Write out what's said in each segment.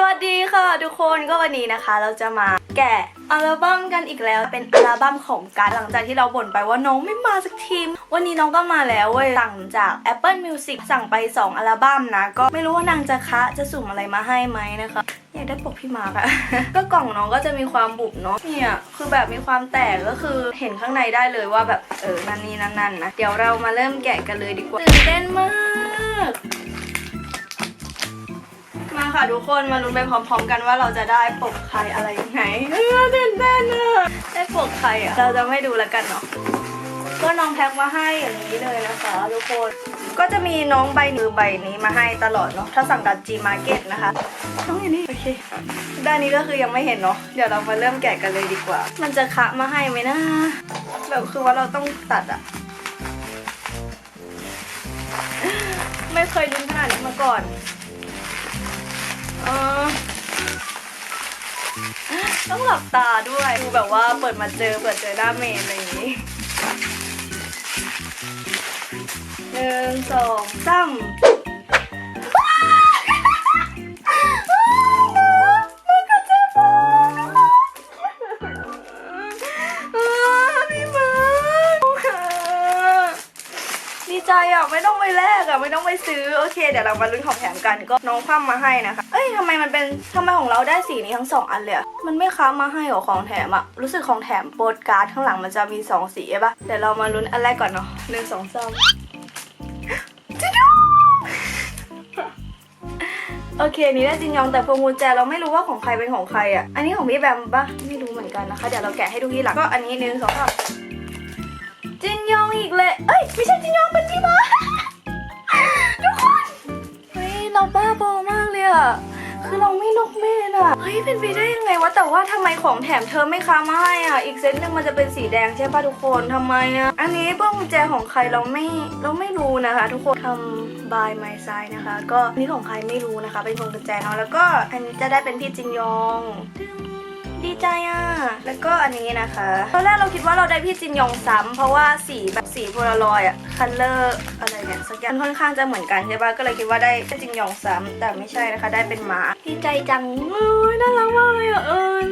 สวัสดีค่ะทุกคนก็วันนี้นะคะ เราจะมาแกะอัลบั้มกันอีกแล้วเป็นอัลบั้มของการหลังจากที่เราบ่นไปว่าน้องไม่มาสักทีม วันนี้น้องก็มาแล้วเว้ยสั่งจาก Apple Music สั่งไป 2 อัลบั้มนะ ก็ไม่รู้ว่านางจะคะจะสุ่มอะไรมาให้ไหมนะคะอยากได้ปกพี่มาร์กอะก็กล่องน้องก็จะมีความบุบเนาะเนี่ยคือแบบมีความแตกก็คือเห็นข้างในได้เลยว่าแบบเออนั่นนี่นั่นนั่นนะเดี๋ยวเรามาเริ่มแกะกันเลยดีกว่าตื่นเต้นมาก ค่ะทุกคนมาลุ้นไปพร้อมๆกันว่าเราจะได้ปกใครอะไรยังไงเออตื่นเต้นอได้ปกใครอะเราจะไม่ดูแล้วกันเนาะก็น้องแพ็คมาให้อย่างนี้เลยนะคะทุกคนก็จะมีน้องใบหนึ่งใบนี้มาให้ตลอดเนาะถ้าสั่งกับ G Market นะคะน้องอย่างนี้โอเคด้านนี้ก็คือยังไม่เห็นเนาะเดี๋ยวเรามาเริ่มแกะกันเลยดีกว่า มันจะคะมาให้ไหมนะแบบคือว่าเราต้องตัดอะไม่เคยลุ้นขนาดนี้มาก่อน เออต้องหลับตาด้วยดูแบบว่าเปิดมาเจอเปิดเจอหน้าเมนอะไรอย่างนี้หนึ่งสองสาม แลกอะไม่ต้องไปซื้อโอเคเดี๋ยวเรามาลุ้นของแถมกันก็น้องคว่ำมาให้นะคะ เอ้ยทำไมมันเป็นทำไมของเราได้สีนี้ทั้งสองอันเลยอะมันไม่ค้ามาให้หรอของแถมอะรู้สึกของแถมโปสการ์ดข้างหลังมันจะมีสองสีใช่ปะเดี๋ยวเรามาลุ้นอันแรกก่อนเนาะหนึ่งสองสามโอเคนี่ได้จินยองแต่พวงกุญแจเราไม่รู้ว่าของใครเป็นของใครอะอันนี้ของพี่แบมปะไม่รู้เหมือนกันนะคะ เดี๋ยวเราแกะให้ดูที่หลังก็อันนี้หนึ่งสองสามจินยองอีกเลย เอ้ยไม่ใช่จินยองเป็นพี่มา เราบ้าบอมากเลยอะคือเราไม่นกเมนอะเฮ้ยเป็นไปได้ยังไงวะแต่ว่าทำไมของแถมเธอไม่ค้ามาให้อะอีกเซตหนึ่งมันจะเป็นสีแดงใช่ป่ะทุกคนทำไมอะอันนี้พวกกุญแจของใครเราไม่เราไม่รู้นะคะ ทุกคนทำ by my side นะคะ ก็อันนี้ของใครไม่รู้นะคะ เป็นพวงกุญแจเนาะแล้วก็อันนี้จะได้เป็นพี่จินยองตึ้ง ดีใจอะ แล้วก็อันนี้นะคะ ตอนแรกเราคิดว่าเราได้พี่จินยองซ้ำเพราะว่าสีแบบสีโพลารอยอะคัลเลอร์อะไรเนี่ยสักอย่างค่อนข้างจะเหมือนกันใช่ปะก็เลยคิดว่าได้พี่จินยองซ้ำแต่ไม่ใช่นะคะ ได้เป็นหมาดีใจจังเลยน่ารักมากเลยอะเอิญ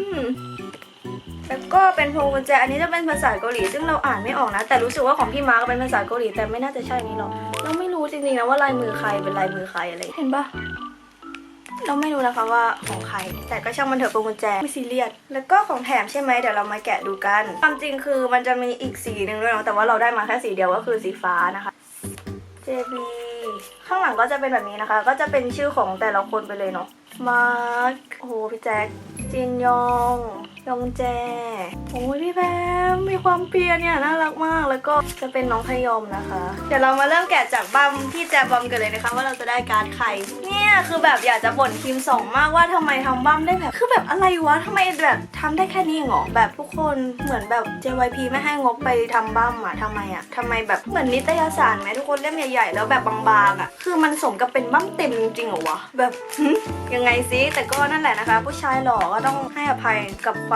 แล้วก็เป็นพวงกุญแจอันนี้จะเป็นภาษาเกาหลี ซึ่งเราอ่านไม่ออกนะ แต่รู้สึกว่าของพี่มาร์กเป็นภาษาเกาหลีแต่ไม่น่าจะใช่นี้หรอกเราไม่รู้จริงๆนะว่าลายมือใครเป็นลายมือใครอะไรเห็นปะ เราไม่รู้นะคะว่าของใคร แต่ก็ช่างมันเถอะพวงกุญแจไม่ซีเรียสแล้วก็ของแถมใช่ไหมเดี๋ยวเรามาแกะดูกัน ความจริงคือมันจะมีอีกสีหนึ่งด้วยเนาะแต่ว่าเราได้มาแค่สีเดียวก็คือสีฟ้านะคะ JB ข้างหลังก็จะเป็นแบบนี้นะคะ ก็จะเป็นชื่อของแต่ละคนไปเลยเนาะมาร์คโอ้โหพี่แจ็คจินยอง ยองแจโอ้ยพี่แพมมีความเปียเนี่ยน่ารักมากแล้วก็จะเป็นน้องพยอมนะคะ เดี๋ยวเรามาเริ่มแกะจากบัมที่แจบัมกันเลยนะคะ ว่าเราจะได้การ์ดใคร เนี่ยคือแบบอยากจะบ่นทีมสองมากว่าทำไมทำบัมได้แบบคือแบบอะไรวะทำไมแบบทำได้แค่นี้เหรอแบบทุกคนเหมือนแบบ JYP ไม่ให้งบไปทำบัมอะทำไมอะทำไมแบบเหมือนนิตยสารไหมทุกคนเล่มใหญ่ๆแล้วแบบบางๆอะคือมันสมกับเป็นบัมเต็มจริงๆเหรอวะแบบยังไงซิแต่ก็นั่นแหละนะคะ ผู้ชายหล่อก็ต้องให้อภัยกับความ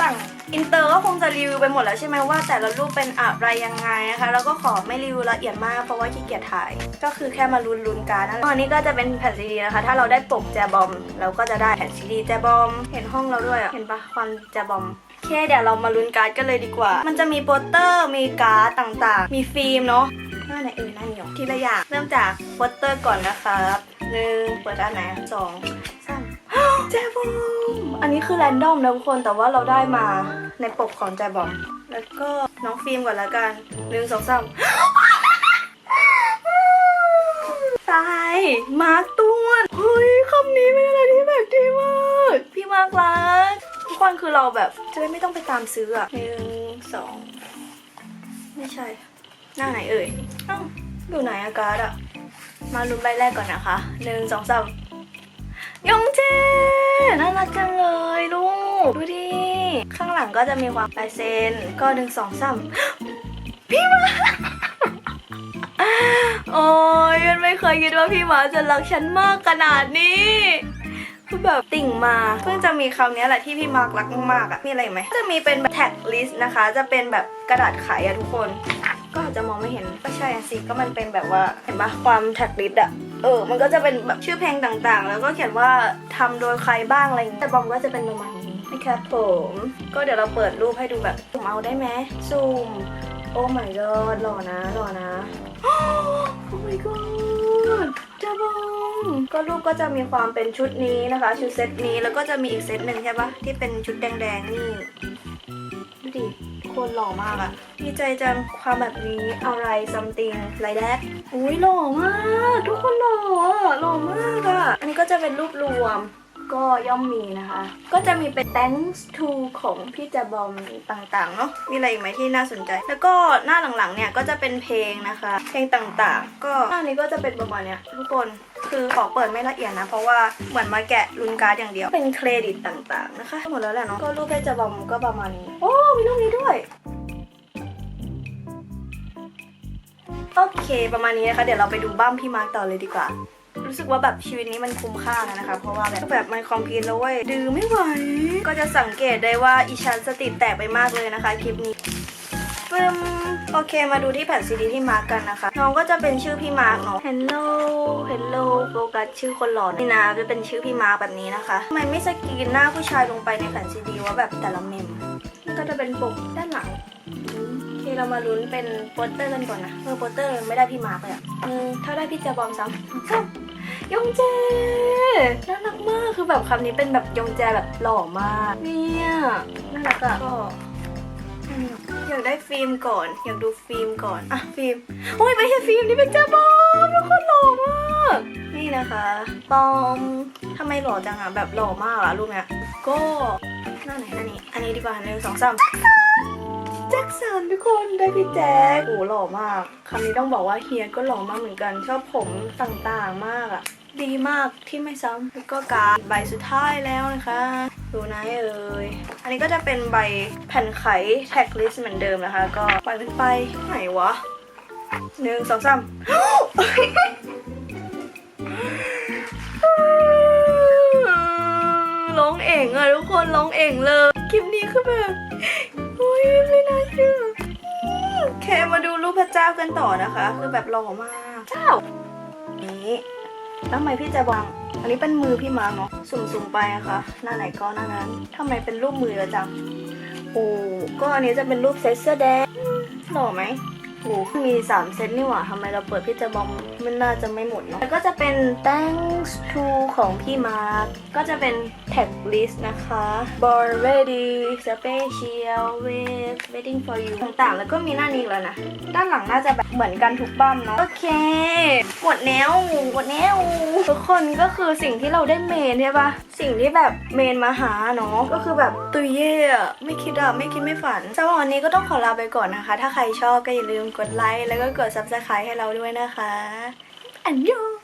ต่างอินเตอร์ก็คงจะรีวิวไปหมดแล้วใช่ไหมว่าแต่ละรูปเป็นอะไรยังไงนะคะ แล้วก็ขอไม่รีวิวละเอียดมากเพราะว่าขี้เกียจถ่าย ก็คือแค่มาลุ้นลุ้นกันนะอันนี้ก็จะเป็นแผ่นซีดีนะคะ ถ้าเราได้ปกแจบอม เราก็จะได้แผ่นซีดีแจบอม เห็นห้องเราด้วยเห็นปะความแจบอมโอเคเดี๋ยวเรามาลุ้นการ์ดกันเลยดีกว่า มันจะมีโปสเตอร์มีการ์ดต่างๆ มีฟิล์มเนาะหน้าไหนเอ่ยหน้านี้เหรอทีละอย่างเริ่มจากโปสเตอร์ก่อนนะครับหนึ่งเปิดด้านไหนสอง แจบอมอันนี้คือแรนดอมนะทุกคนแต่ว่าเราได้มาในปกของแจบอม แล้วก็น้องฟิล์มก่อนล้วกันหนึ่งสองสามตายมาร์กต้วนเฮ้ยคำนี้เป็นอะไรที่แบบดีมากพี่มาร์กรักทุกคนคือเราแบบจะได้ไม่ต้องไปตามซื้ออะหนึ่งสองไม่ใช่ หน้าไหนเอ่ยอ้าอยู่ไหนอาการ์ดอะมาลุ้นใบแรกก่อนนะคะหนึ่งสองสาม ยองเจน่ารักจังเลยลูก ดูดิ ข้างหลังก็จะมีความลายเซ็น ก็หนึ่งสองสามพี่หมา โอ้ยยันไม่เคยคิดว่าพี่หมาจะรักฉันมากขนาดนี้คือแบบติ่งมาเพิ่งจะมีคำนี้แหละที่พี่มาร์กรักมากๆอะมีอะไรไหมจะมีเป็นแบบแท็กลิสต์นะคะ จะเป็นแบบกระดาษไขอะทุกคน ก็อาจจะมองไม่เห็นก็ใช่สิก็มันเป็นแบบว่าเห็นปะความแท็กลิสต์อะ เออ มันก็จะเป็นแบบชื่อเพลงต่างๆ แล้วก็เขียนว่าทำโดยใครบ้างอะไรอย่างเงี้ยแต่บอมก็จะเป็นประมาณนี้นะครับผม ก็เดี๋ยวเราเปิดรูปให้ดูแบบซูมเอาได้ไหมซูม โอ้ my god หล่อนะหล่อนะ โอ้ my god จะบอมก็รูปก็จะมีความเป็นชุดนี้นะคะ ชุดเซตนี้แล้วก็จะมีอีกเซตหนึ่งใช่ปะที่เป็นชุดแดงๆนี่ ดูดิโคนหล่อมากอะดีใจจังความแบบนี้อะไร something like that อุ้ยหล่อมาก ทุกคนหล่อหล่อมากอะอันนี้ก็จะเป็นรูปรวม ก็ย่อมมีนะคะ ก็จะมีเป็น thanks to ของพี่จะบอมต่างๆเนาะมีอะไรอีกไหมที่น่าสนใจ แล้วก็หน้าหลังๆเนี่ยก็จะเป็นเพลงนะคะ เพลงต่างๆ ก็หน้านี้ก็จะเป็นประมาณเนี้ยทุกคนคือขอเปิดไม่ละเอียดนะ เพราะว่าเหมือนมาแกะรุนการ์ดอย่างเดียว เป็นเครดิตต่างๆนะคะ หมดแล้วแหละเนาะก็รูปพี่จะบอมก็ประมาณนี้ โอ้มีรูปนี้ด้วยโอเค ประมาณนี้นะคะ เดี๋ยวเราไปดูบ้ามพี่มาร์กต่อเลยดีกว่า รู้สึกว่าแบบชีวิตนี้มันคุ้มค่าแล้วนะคะ เพราะว่าแบบแบบมันคอมพลีทแล้วเว้ยดื้อไม่ไหว ก็จะสังเกตได้ว่าอีชันสติแตกไปมากเลยนะคะคลิปนี้ปึ้มโอเคมาดูที่แผ่นซีดีที่มาร์กกันนะคะ น้องก็จะเป็นชื่อพี่มาร์กเนาะ Hello Hello โฟกัสชื่อคนหล่อนี่นะจะเป็นชื่อพี่มาร์กแบบนี้นะคะทำไมไม่สกรีนหน้าผู้ชายลงไปในแผ่นซีดีว่าแบบแต่ละเมมก็จะเป็นปกด้านหลัง โอเรามาลุ้นเป็นโปสเตอร์กันก่อนนะเออโปสเตอร์ไม่ได้พี่มาร์กเลยอะเออถ้าได้พี่จะบอมซ้ำซ้ำยองเจน่ารักมากคือแบบคำนี้เป็นแบบยองแจแบบหล่อมากเนี่ยน่ารักอะก็อยากได้ฟิล์มก่อน อยากดูฟิล์มก่อนอะฟิล์มโอ้ยไม่ใช่ฟิล์มนี่เป็นเจ้าบอมทุกคนหล่อมากนี่นะคะบอมทำไมหล่อจังอะแบบหล่อมากอะรูปเนี้ยก็หน้าไหนหน้านี้อันนี้ดีกว่าหนึ่งสองสาม แจ็คสันทุกคนได้พี่แจ็คโอ้หล่อมากคำนี้ต้องบอกว่าเฮียก็หล่อมากเหมือนกัน ชอบผมต่างๆมากอะ่ะดีมากที่ไม่ซ้ำแล้วก็การใบสุดท้ายแล้วนะคะดูนะเอ่ยอันนี้ก็จะเป็นใบแผ่นไขแท็กลิสเหมือนเดิมนะคะ ก็ปล่อยมันไปไหนวะหนึ่งสองสามร้องเองอะทุกคนร้องเองเลยคลิปนี้คือแบบ รูปพระเจ้ากันต่อนะคะ คือแบบหล่อมากเจ้านี้แล้วทำไมพี่จะวางอันนี้เป็นมือพี่มาร์คเนาะสุ่มๆไปอะคะหน้าไหนก็หน้านั้นทำไมเป็นรูปมือละจังโอ้ก็อันนี้จะเป็นรูปเซตเสื้อแดงหล่อไหมโอ้มีสามเซตนี่หว่าทำไมเราเปิดพี่จะบอมมันน่าจะไม่หมดเนาะแล้วก็จะเป็น thanks to ของพี่มาร์คก็จะเป็น tag list นะคะ born ready special with waiting for you ต่างๆ แล้วก็มีหน้านี้อีกแล้วนะ ด้านหลังน่าจะแบบเหมือนกันทุกบั้มเนาะ โอเคหมดแนวหมดแนว ทุกคนก็คือสิ่งที่เราได้เมนใช่ปะสิ่งที่แบบเมนมาหาเนาะ ก็คือแบบตุยเย่ไม่คิดอะไม่คิดไม่ฝันสำหรับวันนี้ก็ต้องขอลาไปก่อนนะคะ ถ้าใครชอบก็อย่าลืมกดไลค์แล้วก็กด subscribe ให้เราด้วยนะคะ อันยอง